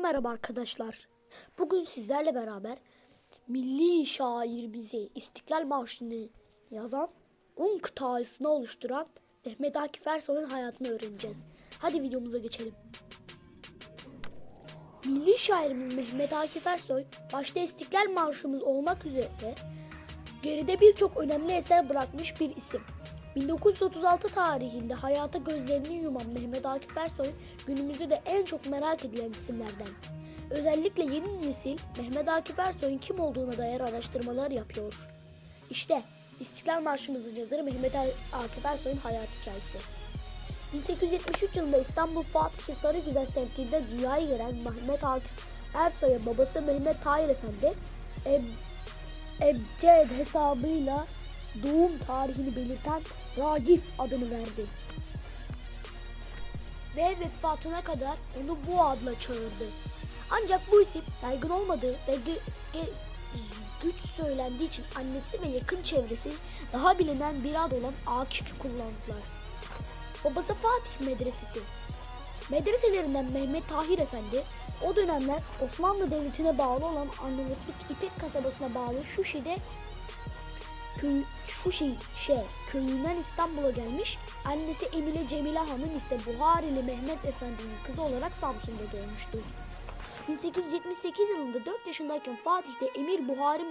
merhaba arkadaşlar. Bugün sizlerle beraber milli şairimizi İstiklal Marşı'nı yazan 10 kıtasını oluşturan Mehmet Akif Ersoy'un hayatını öğreneceğiz. Hadi videomuza geçelim. Milli şairimiz Mehmet Akif Ersoy başta İstiklal Marşımız olmak üzere geride birçok önemli eser bırakmış bir isim. 1936 tarihinde hayata gözlerini yuman Mehmet Akif Ersoy günümüzde de en çok merak edilen isimlerden. Özellikle yeni nesil Mehmet Akif Ersoy'un kim olduğuna dair araştırmalar yapıyor. İşte İstiklal Marşımızın yazarı Mehmet Akif Ersoy'un hayat hikayesi. 1873 yılında İstanbul Fatih Sarıgüzel semtinde dünyaya gelen Mehmet Akif Ersoy'a babası Mehmet Tahir Efendi Eb Ebced hesabıyla doğum tarihini belirten Ragif adını verdi. Ve vefatına kadar onu bu adla çağırdı. Ancak bu isim yaygın olmadığı ve güç söylendiği için annesi ve yakın çevresi daha bilinen bir ad olan Akif'i kullandılar. Babası Fatih Medresesi. Medreselerinden Mehmet Tahir Efendi o dönemler Osmanlı Devleti'ne bağlı olan Arnavutluk İpek kasabasına bağlı Şuşi'de köy, Şuşi şey, köyünden İstanbul'a gelmiş. Annesi Emine Cemile Hanım ise Buharili Mehmet Efendi'nin kızı olarak Samsun'da doğmuştu. 1878 yılında 4 yaşındayken Fatih'te Emir Buhari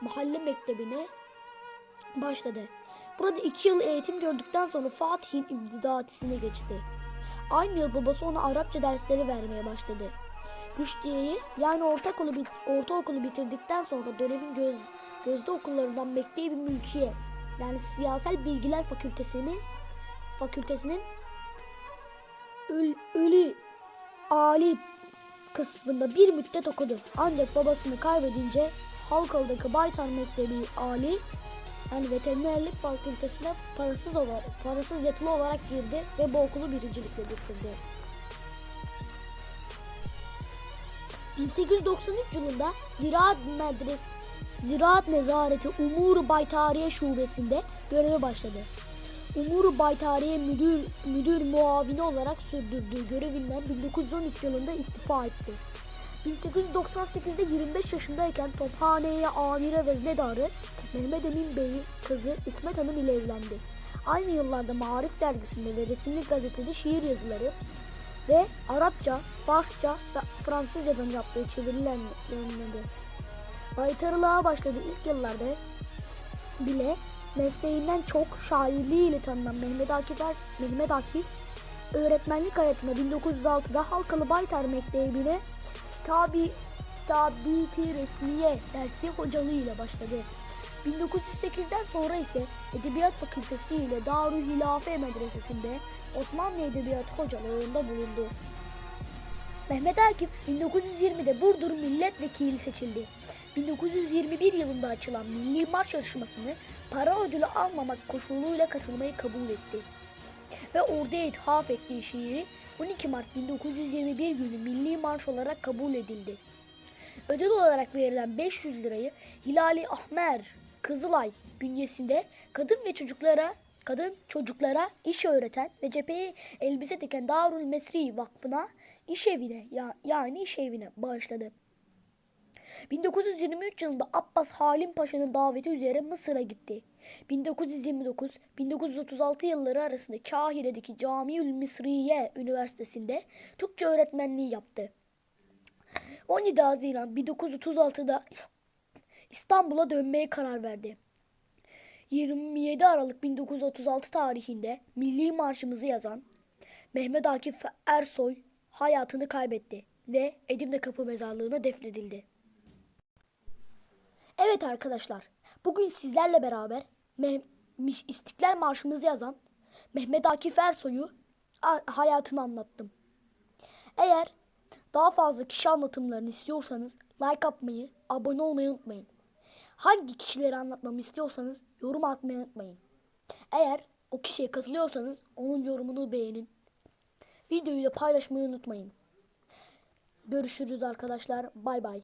Mahalle Mektebi'ne başladı. Burada 2 yıl eğitim gördükten sonra Fatih'in imtidatisine geçti. Aynı yıl babası ona Arapça dersleri vermeye başladı. Rüşdiye'yi yani ortaokulu, bit ortaokulu bitirdikten sonra dönemin göz, gözde okullarından Mektebi Mülkiye yani Siyasal Bilgiler Fakültesini fakültesinin öl, ölü Ali kısmında bir müddet okudu. Ancak babasını kaybedince Halkalı'daki Baytar Mektebi Ali yani veterinerlik fakültesine parasız olarak, parasız yatılı olarak girdi ve bu okulu birincilikle bitirdi. 1893 yılında Ziraat Medres Ziraat Nezareti Umuru Baytariye Şubesi'nde göreve başladı. Umuru Baytariye müdür müdür muavini olarak sürdürdüğü görevinden 1913 yılında istifa etti. 1898'de 25 yaşındayken Tophane'ye amire veznedarı Mehmet Emin Bey'in kızı İsmet Hanım ile evlendi. Aynı yıllarda Marif dergisinde ve resimli gazetede şiir yazıları ve Arapça, Farsça ve Fransızcadan yaptığı çeviriler yayınladı. Baytarılığa başladığı ilk yıllarda bile mesleğinden çok şairliğiyle tanınan Mehmet Akif, Er- Mehmet Akif öğretmenlik hayatına 1906'da Halkalı Baytar Mektebi'ne kitabi, kitabiti resmiye dersi hocalığıyla başladı. 1908'den sonra ise Edebiyat Fakültesi ile Darül Hilafe Medresesi'nde Osmanlı Edebiyat hocalığında bulundu. Mehmet Akif 1920'de Burdur Milletvekili seçildi. 1921 yılında açılan Milli Marş yarışmasını para ödülü almamak koşuluyla katılmayı kabul etti. Ve orada ithaf ettiği şiiri 12 Mart 1921 günü Milli Marş olarak kabul edildi. Ödül olarak verilen 500 lirayı Hilali Ahmer Kızılay bünyesinde kadın ve çocuklara kadın çocuklara iş öğreten ve cepheye elbise diken Darül Mesri Vakfı'na iş evine ya, yani iş evine bağışladı. 1923 yılında Abbas Halim Paşa'nın daveti üzere Mısır'a gitti. 1929-1936 yılları arasında Kahire'deki Camiül Misriye Üniversitesi'nde Türkçe öğretmenliği yaptı. 17 Haziran 1936'da İstanbul'a dönmeye karar verdi. 27 Aralık 1936 tarihinde Milli Marşımızı yazan Mehmet Akif Ersoy hayatını kaybetti ve Edirne Kapı Mezarlığı'na defnedildi. Evet arkadaşlar, bugün sizlerle beraber İstiklal Marşımızı yazan Mehmet Akif Ersoy'u hayatını anlattım. Eğer daha fazla kişi anlatımlarını istiyorsanız like atmayı, abone olmayı unutmayın. Hangi kişileri anlatmamı istiyorsanız yorum atmayı unutmayın. Eğer o kişiye katılıyorsanız onun yorumunu beğenin. Videoyu da paylaşmayı unutmayın. Görüşürüz arkadaşlar. Bay bay.